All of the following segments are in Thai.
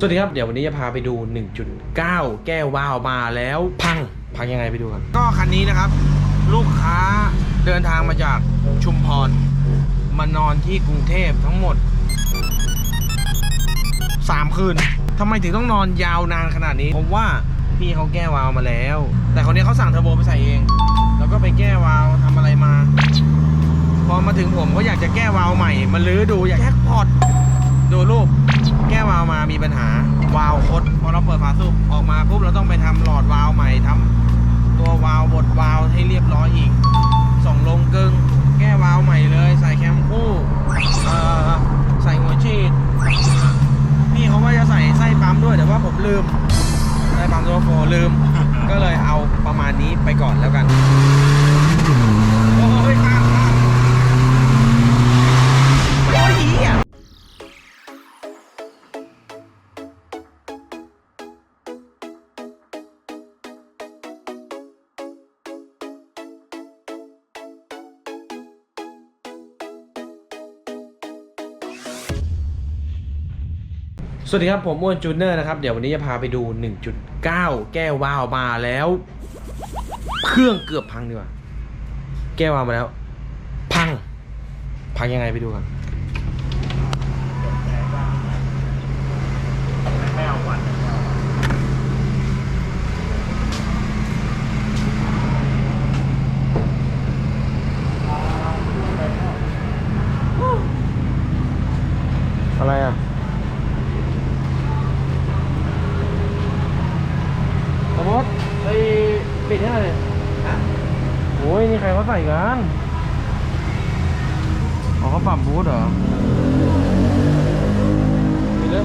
สวัสดีครับ เดี๋ยววันนี้จะพาไปดู 1.9 แก้ววาวมาแล้วพัง พังยังไงไปดูกัน ก็คันนี้นะครับ ลูกค้าเดินทางมาจากชุมพร มานอนที่กรุงเทพทั้งหมด 3 คืนทำไมถึงต้องนอนยาวนานขนาดนี้ผมว่าพี่เขาแก้วาวมาแล้ว แต่คนนี้เขาสั่งเทอร์โบไปใส่เอง แล้วก็ไปแก้วาวทำอะไรมา พอมาถึงผมก็อยากจะแก้วาวใหม่ มาลื้อดูอยากแจ็คพอต ดูรูปแก้ววาวมามีปัญหาวาวคดพอเราเปิดฝาสูบออกมาปุ๊บเราต้องไปทำหลอดวาวใหม่ทำตัววาวบดวาวให้เรียบร้อยอีกส่งลงกึ่งแก้วาวใหม่เลย ใส่แคมคู่ใส่หัวฉีดพี่เขาว่าจะใส่ไส้ปั๊มด้วยแต่ว่าผมลืมไส้ปั๊มตัวโฟลืม ก็เลยเอาประมาณนี้ไปก่อนแล้วกัน สวัสดีครับ ผมอ้วนจูเนอร์นะครับ เดี๋ยววันนี้จะพาไปดู 1.9 แก้ววาวมาแล้ว เครื่องเกือบพังดีกว่า แก้ววาวมาแล้ว พัง พังยังไงไปดูกันไม่เอาวันอะไรอะ สมมติไอ้ปิดให้หน่อยดิโอ้ยนี่ใครเขาใส่กันอ๋อเขาปรับบูทเหรอปิดเลย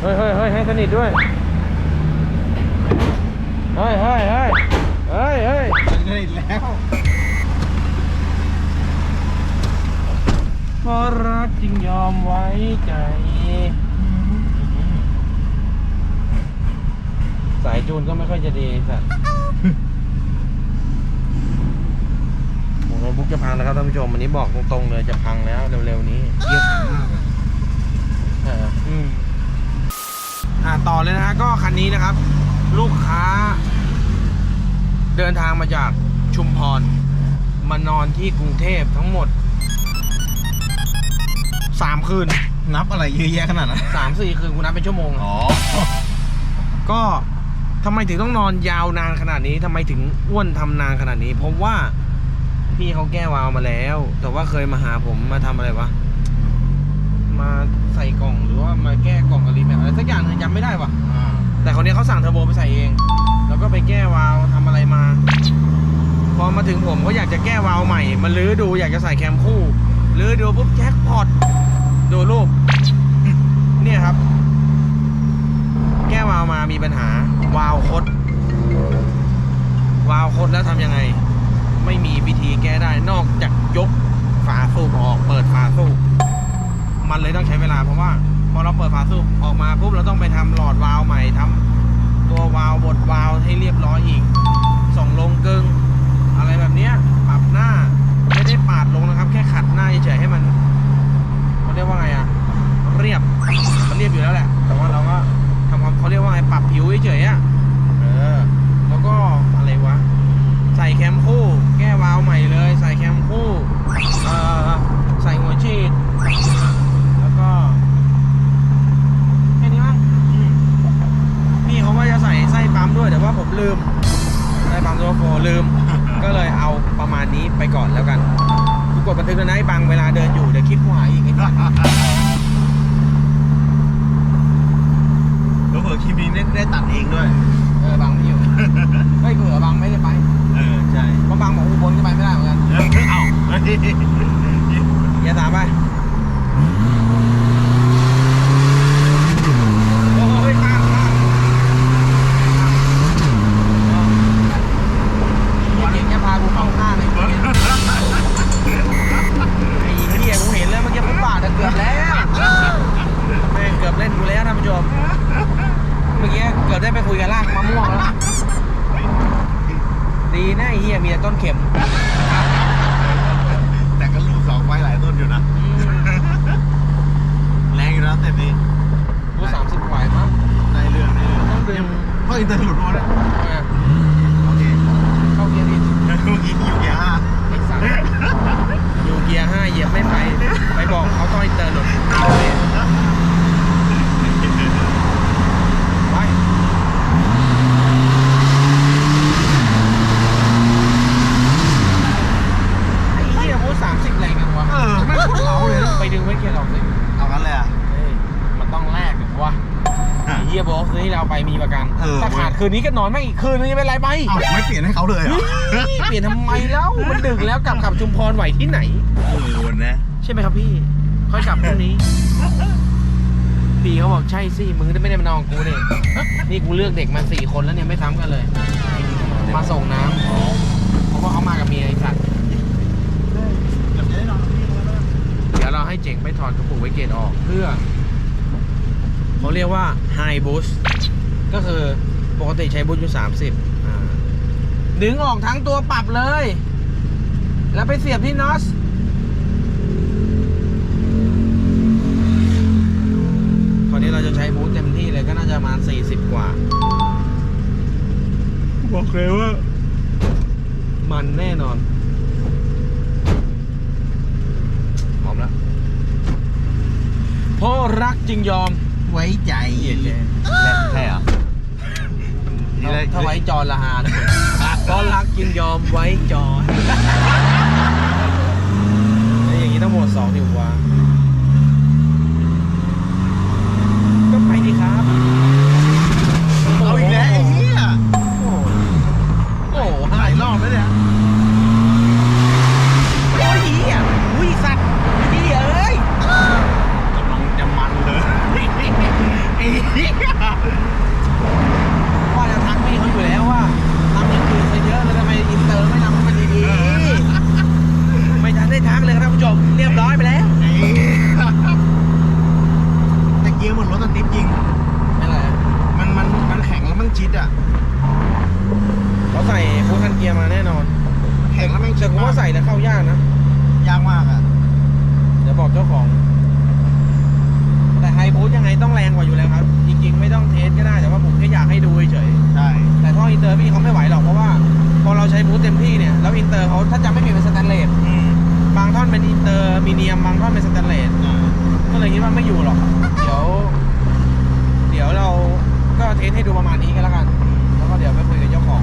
เฮ้ยเฮ้ยเฮ้ยให้สนิทด้วยเฮ้ยเฮ้ยเฮ้ยเฮ้ยเฮ้ยมันได้แล้วเพราะรักจึงยอมไว้ใจ สายจูนก็ไม่ค่อยจะดีสัตว์โอ้โน้ตบุ๊กจะพังนะครับท่านผู้ชมวันนี้บอกตรงๆเลยจะพังแล้วเร็วๆนี้เยอะมากอะเอออืมอ่าต่อเลยนะฮะก็คันนี้นะครับ ลูกค้า เดินทางมาจากชุมพร มานอนที่กรุงเทพทั้งหมดสามคืนนับอะไรเยอะแยะขนาดนั้นสามสี่คืนกูนับเป็นชั่วโมงอ๋อ ก็ ทำไมถึงต้องนอนยาวนานขนาดนี้ทำไมถึงอ้วนทำนานขนาดนี้ผมว่าพี่เขาแก้วาล์วมาแล้ว แต่ว่าเคยมาหาผมมาทำอะไรวะ มาใส่กล่องหรือว่ามาแก้กล่องอะไรแบบอะไรสักอย่างนึงจำไม่ได้วะแต่คนนี้เขาสั่งเทอร์โบไปใส่เอง แล้วก็ไปแก้วาล์วทำอะไรมา พอมาถึงผมก็อยากจะแก้วาล์วใหม่มาลื้อดูอยากจะใส่แคมคู่ลื้อดูปุ๊บแจ็คพอตดูรูปเนี่ยครับ แก้วาล์วมามีปัญหาวาล์วคดวาล์วคดแล้วทำยังไง ไม่มีวิธีแก้ได้นอกจากยกฝาสูบออกเปิดฝาสูบมันเลยต้องใช้เวลาเพราะว่าพอเราเปิดฝาสูบออกมาปุ๊บเราต้องไปทำหลอดวาล์วใหม่ ได้ได้ตัดเองด้วย เออบังไม่อยู่เฮ้ยเผื่อบังไม่ได้ไปเออ ใช่เพราะบังบอกอุบลก็ไปไม่ได้เหมือนกันเออเอาเฮ้ยอย่าตามไปโอ้ยข้ามข้ามเก่งจะพากูเข้าข้างเลยไอ้เหี้ยกูเห็นแล้วเมื่อกี้ฟุตบาทอะเกือบแล้วแม่งเกือบเล่นกูแล้วท่านผู้ชม เมื่อกี้เกือบได้ไปคุยกับลากมะม่วงแล้ว ดีนะไอ้เหี้ยมีแต่ต้นเข็ม แต่ก็ลูกสองไว้หลายต้นอยู่นะ อืม มีประกัน เออ ถ้าขาด คืนนี้ก็นอนแม่งอีกคืนนึงจะเป็นไรไปเอ้าไม่เปลี่ยนให้เขาเลยเหรอเฮ้ยเปลี่ยนทำไมแล้วมันดึกแล้วกลับขับชุมพรไหวที่ไหนเออวันนะ ใช่ไหมครับพี่ค่อยกลับพรุ่งนี้ พี่เขาบอกใช่สิมึงไม่ได้มานอนกับกูเนี่ยนี่กูเลือกเด็กมาสี่คนแล้วเนี่ยไม่ซ้ำกันเลย มาส่งน้ำเพราะว่าเขามากับเมียไอ้สัตว์เดี๋ยวจะได้นอนกับพี่แล้วนะเดี๋ยวเราให้เจ๋งไปถอดกระปุกไว้เกตออกเพื่อเขาเรียกว่า High Boost ก็คือ ปกติใช้บูสต์อยู่30อ่าดึงออกทั้งตัวปรับเลย แล้วไปเสียบที่น็อสคราวนี้เราจะใช้บูสต์เต็มที่เลยก็น่าจะประมาณ40กว่า บอกเลยว่า มันแน่นอนพร้อมแล้วพ่อรักจึงยอมไว้ใจเย็นเลยใช่เหรอ ถ้าถ้าไว้จอนละหานพ่อรักจึงยอมไว้จอนแล้วอย่างนี้ต้องหมดสองดิวะก็ไปดีครับ เอาอีกแล้วไอ้เหี้ย โอ้โหโอ้โห หลายรอบแล้วเนี่ย โอ้ยเหี้ยอุ้ยสัตว์เหี้ยเอ้ย กำลังจะมันเลยไอ้เหี้ย ว่าจะทักพี่เขาอยู่แล้วว่าทำอย่างอื่นซะเยอะเลยทำไมอินเตอร์ไม่ทำให้มันดีๆไม่ทันได้ทักเลยครับท่านผู้ชมเรียบร้อยไปแล้ว ไอ้เหี้ยแต่เกียร์เหมือนรถสติ๊ปจริง ไม่เป็นไร มันมันมันแข็งแล้วมันชิดอะ เขาใส่ฟูทันเกียร์มาแน่นอน แข็งแล้วแม่งชิ แต่ ด ผมว่าใส่แล้วเข้ายากนะ ยากมากอะ เดี๋ยวบอกเจ้าของ แต่ไฮบูทยังไงต้องแรงกว่าอยู่แล้วครับ จริงๆ ไม่ต้องเทสก็ได้ แต่ว่าผมแค่อยากให้ดูเฉย ใช่ ๆแต่ท่ออินเตอร์พี่เขาไม่ไหวหรอก เพราะว่าพอเราใช้บูทเต็มที่เนี่ย แล้วอินเตอร์เขาถ้าจำไม่ผิดเป็นสแตนเลส อืม บางท่อนเป็นอินเตอร์มีเนียม บาง ท่อนเป็นสแตนเลสอ่าก็เลยคิดว่าไม่อยู่หรอก เดี๋ยว เดี๋ยวเราก็เทสให้ดูประมาณนี้กันแล้วกัน แล้วก็เดี๋ยวไปคุยกับเจ้าของ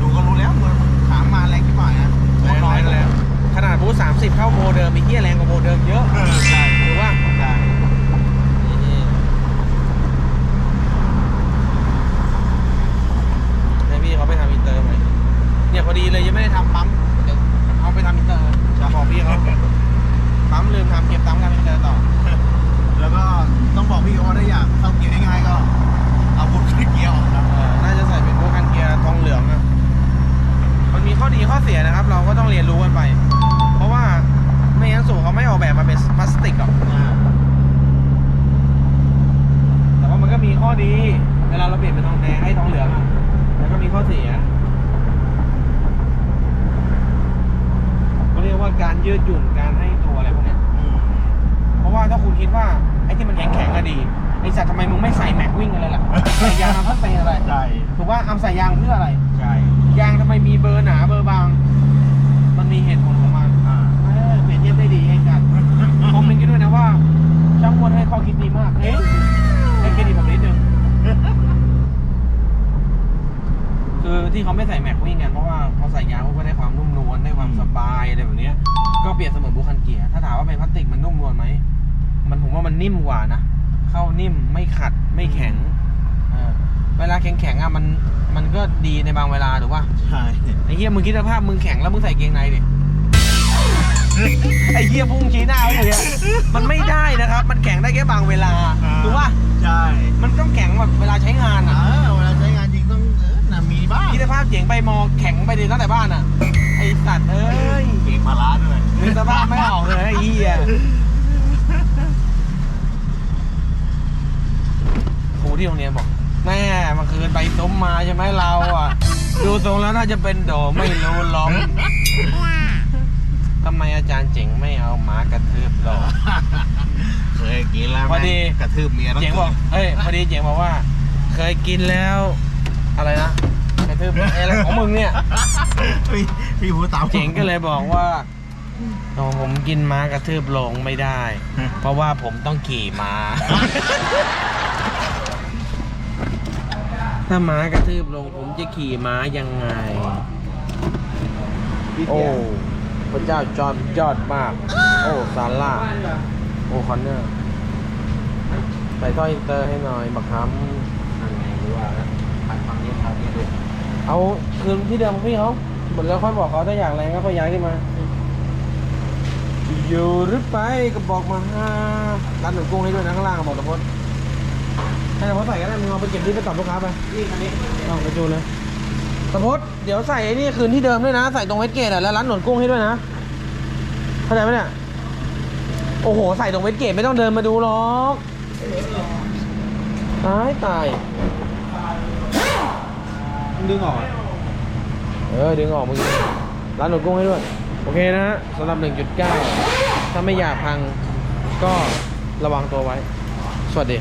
ดูก็รู้แล้วเหมือนถามมาแรงที่บ่อยนะแรงแรงแรงขนาดบูทสามสิบเข้าโมเดิมมีเกียแรงกว่าโมเดิมเยอะเออใช่ถูกป่ะ ใช่ นี่ให้พี่เขาไปทำอินเตอร์ใหม่เนี่ยพอดีเลยยังไม่ได้ทำปั๊มเดี๋ยวเอาไปทำอินเตอร์จะบอกพี่เขาปั๊มลืมทำเก็บตังค์ทำอินเตอร์ต่อ แล้วก็ต้องบอกพี่เขาว่าถ้าอยากเข้าเกียร์ง่ายๆก็ เอาบุญขึ้นเกียร์ออกครับ เออน่าจะใส่เป็นพวกคันเกียร์ทองเหลืองอะมันมีข้อดีข้อเสียนะครับ เราก็ต้องเรียนรู้กันไป เพราะว่าไม่งั้นสูเขาไม่ออกแบบมาเป็นพลาสติกหรอก แต่ว่ามันก็มีข้อดี เวลาเราเปลี่ยนเป็นทองแดงให้ทองเหลืองอะแล้วก็มีข้อเสียก็เรี ยก ว่ามันนิ่มกว่านะ เข้านิ่มไม่ขัดไม่แข็งเออเวลาแข็งแข็งๆอะมันมันก็ดีในบางเวลาถูกป่ะใช่ ไอ้เหี้ยมึงคิดสภาพมึงแข็งแล้วมึงใส่เกงในดิไอ้เหี้ยพุ่งชี้หน้าไว้อย่างเงี้ยมันไม่ได้นะครับ มันแข็งได้แค่บางเวลาถูกป่ะใช่มันต้องแข็งแบบเวลาใช้งานเออะอเวลาใช้งานจริงต้องเออน่ะมีบ้างคิดสภาพเจ๋งไปมอแข็งไปดิตั้งแต่บ้านอะไอ้สัตว์เอ้ย เก่งมาล้าด้วย นึกสภาพไม่ออกเลยไอ้เหี้ยครู ที่โรงเรียนบอก แม่เมื่อคืนไปซุ้มมาใช่ไหมเราอะ ดูทรงแล้วน่าจะเป็นโดไม่รู้ล้อมทำไมอาจารย์เจ๋งไม่เอาหมากระทืบหรอเคยกินแล้วพอดีแม่งกระทืบเมียทั้เจ๋งบอกเฮ้ยพอดีเจ๋งบอกว่า เคยกินแล้ว อะไรนะกระทืบอะไรของมึงเนี่ยพี่พี่พูดตามเจ๋งก็เลยบอกว่าโอ้ผมกินม้ากระทืบลงไม่ได้ เพราะว่าผมต้องขี่ม้า ถ้าม้ากระทืบลงผมจะขี่ม้ายังไง โอ้ พระเจ้าจอดยอดมาก โอ้ซาร่า โอ้คอนเนอร์ ใส่ท่ออินเตอร์ให้หน่อยบักฮัมนั่นไงหรือว่าผ่านฟังนี้ทางนี้ด้วยเอาคืนที่เดิมของพี่เขาหมดแล้วค่อยบอกเขาถ้าอยากแรงก็ค่อยย้ายขึ้นมา อยู่หรือไปก็บอกมาฮะร้านหนูกุ้งให้ด้วยนะข้างล่างอะบอกตะพด ให้ตะพดใส่ก็ได้มึงเอาไปเก็บที่ไปตอบลูกค้าไปนี่คันนี้เอาไปจูนเลยตะพดเดี๋ยวใส่ไอ้นี่คืนที่เดิมด้วยนะ ใส่ตรงเวสเกตอะแล้วร้านหนวดกุ้งให้ด้วยนะเข้าใจไหมเนี่ยโอ้โห ใส่ตรงเวสเกตไม่ต้องเดินมาดูหรอกตายตายดึงออก เออ ดึงออกเมื่อกี้ร้านหนวดกุ้งให้ด้วย โอเคนะฮะสำหรับ 1.9 ถ้าไม่อยากพังก็ระวังตัวไว้ สวัสดี